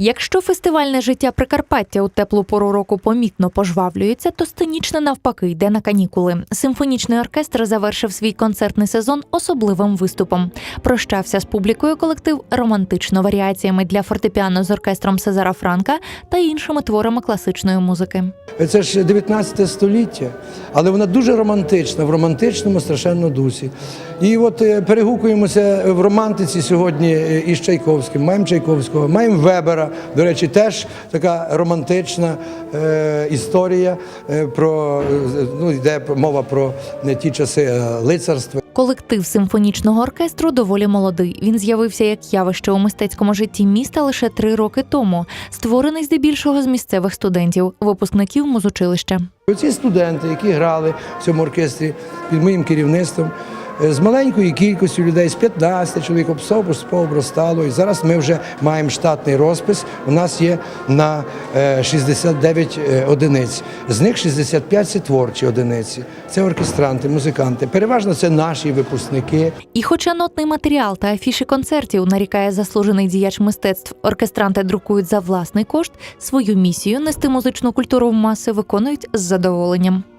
Якщо фестивальне життя Прикарпаття у теплу пору року помітно пожвавлюється, то сценічне навпаки йде на канікули. Симфонічний оркестр завершив свій концертний сезон особливим виступом. Прощався з публікою колектив романтично варіаціями для фортепіано з оркестром Сезара Франка та іншими творами класичної музики. Це ж 19 століття, але вона дуже романтична, в романтичному страшенно дусі. І от е, перегукуємося в романтиці сьогодні е, із Чайковським. Маємо Чайковського, маємо Вебера. До речі, теж така романтична е, історія е, про ну, йде мова про не ті часи лицарства. Колектив симфонічного оркестру доволі молодий. Він з'явився як явище у мистецькому житті міста лише три роки тому, створений здебільшого з місцевих студентів, випускників музучилища. Оці студенти, які грали в цьому оркестрі під моїм керівництвом, з маленькою кількістю людей, з 15 чоловік обростало. І зараз ми вже маємо штатний розпис. У нас є на е, 69 е, одиниць. З них 65 – це творчі одиниці. Це оркестранти, музиканти. Переважно це наші випускники. І хоча нотний матеріал та афіші концертів нарікає заслужений діяч мистецтв, оркестранти друкують за власний кошт, свою місію нести музичну культуру в маси виконують з задоволенням.